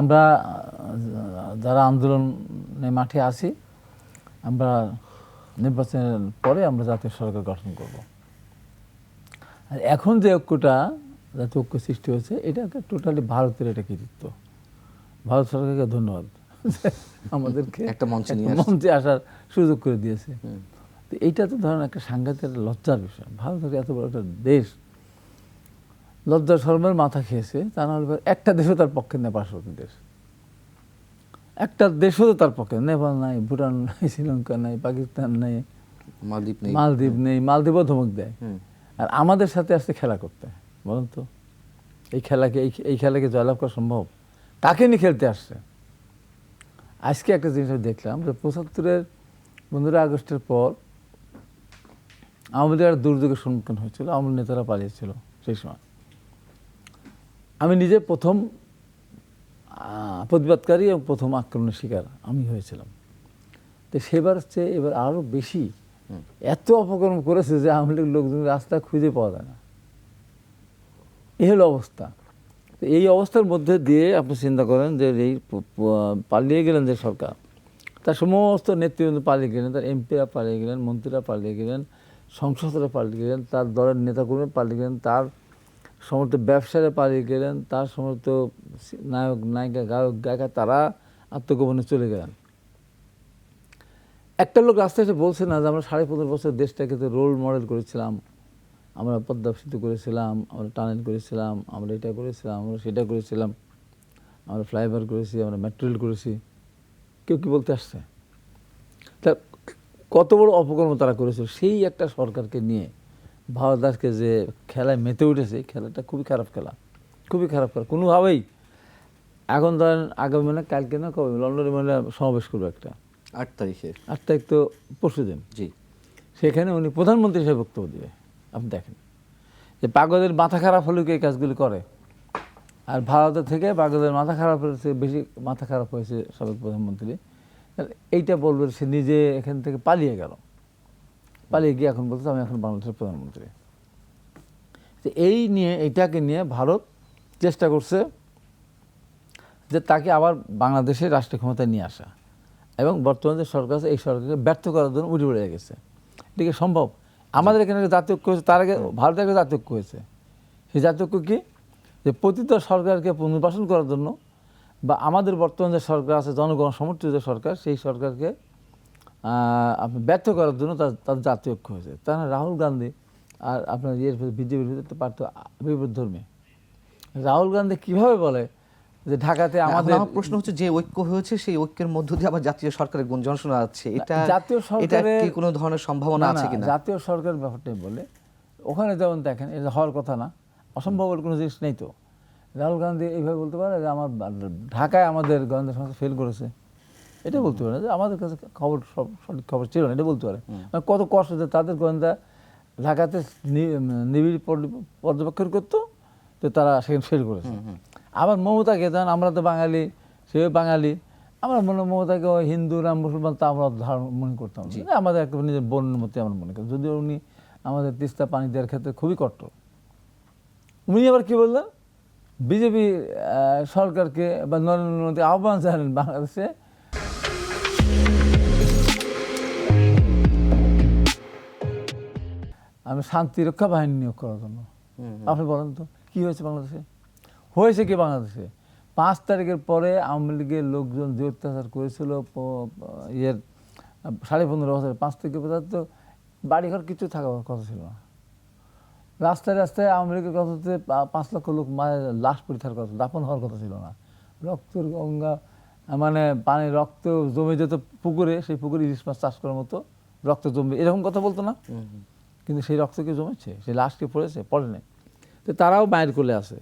আমরা যারা আন্দোলনে মাঠে আছি আমরা নির্বাচনের পরে আমরা জাতীয় সরকার গঠন করব। আর এখন যে ঐক্যটা জাতীয় ঐক্য সৃষ্টি হয়েছে এটা একটা টোটালি ভারতের এটা কৃতিত্ব। ভারত সরকারকে ধন্যবাদ। আমাদেরকে একটা মঞ্চে নিয়ে মঞ্চে আসার সুযোগ করে দিয়েছে। তো এইটা তো ধরেন একটা সাংঘাতিক লজ্জার বিষয়। ভারত এত বড় একটা দেশ। লজ্জা শর্মের মাথা খেয়েছে তা নাহলে এবার একটা দেশও তার পক্ষে নেই পার্শ্ববর্তী দেশ। একটা দেশও তো তার পক্ষে নেপাল নাই ভুটান নাই শ্রীলঙ্কা নাই পাকিস্তান নাই মালদ্বীপ নেই। মালদ্বীপ নেই মালদ্বীপও ধমক দেয়। আর আমাদের সাথে আসতে খেলা করতে বলুন তো। এই খেলাকে এই এই খেলাকে জয়লাভ করা সম্ভব? কাকে নিয়ে খেলতে আসছে? আজকে একটা জিনিস আমি দেখলাম যে পঁচাত্তরের পনেরোই আগস্টের পর আমাদের আর দুর্যোগের সম্মুখীন হয়েছিল আমার নেতারা পালিয়েছিল সেই সময়। আমি নিজে প্রথম প্রতিবাদকারী এবং প্রথম আক্রমণের শিকার আমি হয়েছিলাম। তো সেবার হচ্ছে এবার আরও বেশি এত অপকর্ম করেছে যে আওয়ামী লীগ লোকজন রাস্তা খুঁজে পাওয়া যায় না। এই হলো অবস্থা। তো এই অবস্থার মধ্যে দিয়ে আপনি চিন্তা করেন যে এই পালিয়ে গেলেন যে সরকার তার সমস্ত নেতৃবৃন্দ পালিয়ে গেলেন তার এমপিরা পালিয়ে গেলেন মন্ত্রীরা পালিয়ে গেলেন সংসদরা পালিয়ে গেলেন তার দলের নেতাকর্মী পালিয়ে গেলেন তার সমস্ত ব্যবসায়ীরা পালিয়ে গেলেন, তার সমস্ত নায়ক, নায়িকা, গায়ক, গায়িকা, তারা আত্মগোপনে চলে গেলেন। একটা লোক রাস্তায় এসে বলছে না যে, আমরা সাড়ে পনেরো বছর দেশটাকে তো রোল মডেল করেছিলাম। আমরা পদ্মা সেতু করেছিলাম, আমরা টানেল করেছিলাম, আমরা এটা করেছিলাম, আমরা সেটা করেছিলাম, আমরা ফ্লাইওভার করেছি, আমরা মেট্রো রেল করেছি। কেউ কি বলতে আসছে? তা কত বড় অপকর্ম তারা করেছিল? সেই একটা সরকারকে নিয়ে ভারত যে খেলায় মেতে উঠেছে খেলাটা খুবই খারাপ খেলা। খুবই খারাপ খেলা। কোনোভাবেই এখন ধরেন আগামী মানে কালকে না কবে? লন্ডনে মানে সমাবেশ করব একটা। আট তারিখে। আট তারিখ তো পরশু দিন। জি। সেখানে উনি প্রধানমন্ত্রী হিসেবে বক্তব্য দেবে। আপনি দেখেন। যে পাগলের মাথা খারাপ হলেও কি এই কাজগুলি করে? আর ভারতের থেকে পাগলের মাথা খারাপ হয়েছে বেশি মাথা খারাপ হয়েছে সাবেক প্রধানমন্ত্রী। এইটা বলবে সে নিজে এখান থেকে পালিয়ে গেল। পালিয়ে গিয়ে এখন বলছে আমি এখন বাংলাদেশের প্রধানমন্ত্রী। তো এই নিয়ে এটাকে নিয়ে ভারত চেষ্টা করছে যে তাকে আবার বাংলাদেশের রাষ্ট্রীয় ক্ষমতায় নিয়ে আসা। এবং বর্তমানে যে সরকার আছে এই সরকারকে ব্যর্থ করার জন্য উঠে পড়ে গেছে। এটা কি সম্ভব? আমাদের এখানে একটা জাতীয় ঐক্য হয়েছে তার আগে ভারতের একটা জাতীয় ঐক্য হয়েছে। সেই জাতীয় ঐক্য কি? যে পতিত সরকারকে পুনর্বাসন করার জন্য বা আমাদের বর্তমান যে সরকার আছে জনগণ সমর্থিত যে সরকার সেই সরকারকে আপনি ব্যর্থ করার জন্য তার জাতীয় ঐক্য হয়েছে। তার মানে রাহুল গান্ধী আর আপনার ইয়ের বিজেপির ভিতরে পার্থ বিপরীত ধর্মী। রাহুল গান্ধী কীভাবে বলে যে ঢাকাতে আমাদের প্রশ্ন হচ্ছে যে ঐক্য হয়েছে সেই ঐক্যের মধ্য দিয়ে আবার জাতীয় সরকারের গুঞ্জন শোনা যাচ্ছে এটা জাতীয় সরকারের- কি কোনো ধরনের সম্ভাবনা আছে না, কিনা? জাতীয় সরকার ব্যাপারটাই বলে। ওখানে যেমন দেখেন এটা হওয়ার কথা না অসম্ভব বলে কোনো জিনিস নেই তো। রাহুল গান্ধী এইভাবে বলতে পারে যে আমার ঢাকায় আমাদের গোয়েন্দা সংস্থা ফেল করেছে। এটা বলতে পারে যে আমাদের কাছে খবর সব সঠিক খবর ছিল না এটা বলতে পারে। মানে কত কষ্ট যে তাদের গোয়েন্দা ঢাকাতে নিবিড় পর্যবেক্ষণ করতো তো তারা সেখানে ফেল করেছে। আবার মমতাকে দেন আমরা তো বাঙালি সেও বাঙালি আমরা মনে মমতাকে ওই হিন্দু না মুসলমান তা আমরা ধারণ মনে করতাম। আমাদের একটা নিজের বোনের মতো আমরা মনে করি যদিও উনি আমাদের তিস্তা পানি দেওয়ার ক্ষেত্রে খুবই কট্টর উনি আবার কী বললেন? বিজেপি সরকারকে বা নরেন্দ্র মোদী আহ্বান জানালেন বাংলাদেশে আমি শান্তি রক্ষা বাহিনী নিয়োগ করার জন্য। আপনি বলেন তো কি হয়েছে বাংলাদেশে? হয়েছে কি বাংলাদেশে? পাঁচ তারিখের পরে আওয়ামী লীগের লোকজন যে অত্যাচার করেছিল ইয়ের সাড়ে পনেরো বছর পাঁচ থেকে পর্যন্ত বাড়িঘর কিছু থাকার কথা ছিল না। রাস্তায় রাস্তায় আওয়ামী লীগের কথাতে পা- পাঁচ লক্ষ লোক মায়ের লাশ পরীক্ষার কথা দাপন হওয়ার কথা ছিল না। রক্তের গঙ্গা মানে পানি রক্ত জমে যেত পুকুরে সেই পুকুরে ইলিশ মাছ চাষ করার মতো রক্ত জমবে এরকম কথা বলতো না? কিন্তু সেই রক্ত কি জমেছে? সেই লাশ কি পড়েছে? পড়ে নাই তো তারাও মায়ের কোলে আছে।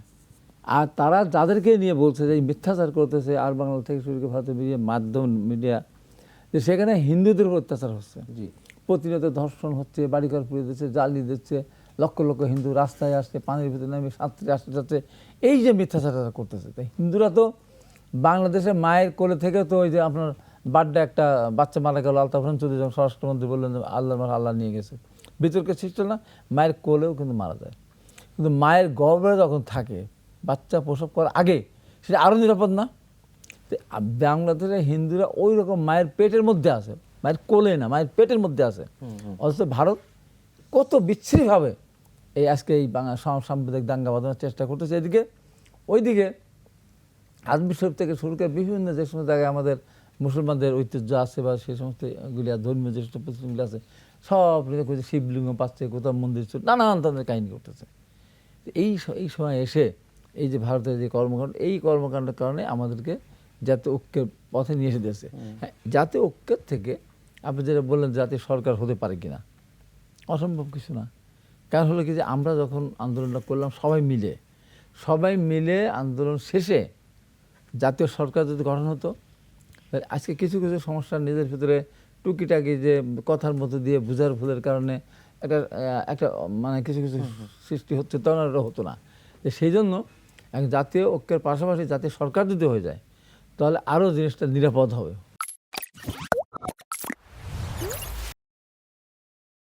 আর তারা যাদেরকে নিয়ে বলছে যে এই মিথ্যাচার করতেছে আর বাংলা থেকে শুরু করে ভারতের মিডিয়া মাধ্যম মিডিয়া যে সেখানে হিন্দুদের উপর অত্যাচার হচ্ছে। জি। প্রতিনিয়ত ধর্ষণ হচ্ছে বাড়িঘর পুড়ে দিচ্ছে জ্বালিয়ে দিচ্ছে লক্ষ লক্ষ হিন্দু রাস্তায় আসছে পানির ভিতরে নামে সাঁতরে আসতে যাচ্ছে। এই যে মিথ্যাচার তারা করতেছে তাই হিন্দুরা তো বাংলাদেশে মায়ের কোলে থেকে তো ওই যে আপনার বার্থডে একটা বাচ্চা মারা গেল আলতাফ চৌধুরী যখন স্বরাষ্ট্রমন্ত্রী বললেন আল্লাহ মার আল্লাহ নিয়ে গেছে। বিতর্কের সৃষ্টি না মায়ের কোলেও কিন্তু মারা যায়। কিন্তু মায়ের গর্ভে যখন থাকে বাচ্চা প্রসব করার আগে সেটা আরও নিরাপদ না? তো আ- বাংলাদেশে হিন্দুরা ওই রকম মায়ের পেটের মধ্যে আছে মায়ের কোলে না মায়ের পেটের মধ্যে আছে। অথচ ভারত কত বিচ্ছিরিভাবে এই আজকে এই বাংলা সাম- সাম্প্রদায়িক দাঙ্গা বাঁধানোর চেষ্টা করতেছে। এদিকে ওইদিকে আজমির শরীফ থেকে শুরু করে বিভিন্ন যে সমস্ত জায়গায় আমাদের মুসলমানদের ঐতিহ্য আছে বা সেই সমস্তগুলি ধর্মীয় যে সমস্ত প্রতিষ্ঠানগুলি আছে সব কোথাও শিবলিঙ্গ পাচ্ছে কোথাও মন্দির চুর নানান ধরনের কাহিনী করতেছে তো এই এই সময় এসে এই যে ভারতের যে কর্মকাণ্ড এই কর্মকাণ্ডের কারণে আমাদেরকে জাতীয় ঐক্যের পথে নিয়ে এসে দিয়েছে। হ্যাঁ জাতীয় ঐক্যের থেকে আপনি যেটা বললেন জাতীয় সরকার হতে পারে কিনা অসম্ভব কিছু না। কারণ হলো কি যে আমরা যখন আন্দোলনটা করলাম সবাই মিলে সবাই মিলে আন্দোলন শেষে জাতীয় সরকার যদি গঠন হতো আজকে কিছু কিছু সমস্যা নিজের ভিতরে টুকিটাকি যে কথার মধ্যে দিয়ে বুঝার ভুলের কারণে একটা একটা মানে কিছু কিছু সৃষ্টি হচ্ছে তখন আর হতো না। যে সেই জন্য এক জাতীয় ঐক্যের পাশাপাশি জাতীয় সরকার যদি হয়ে যায় তাহলে আরও জিনিসটা নিরাপদ হবে।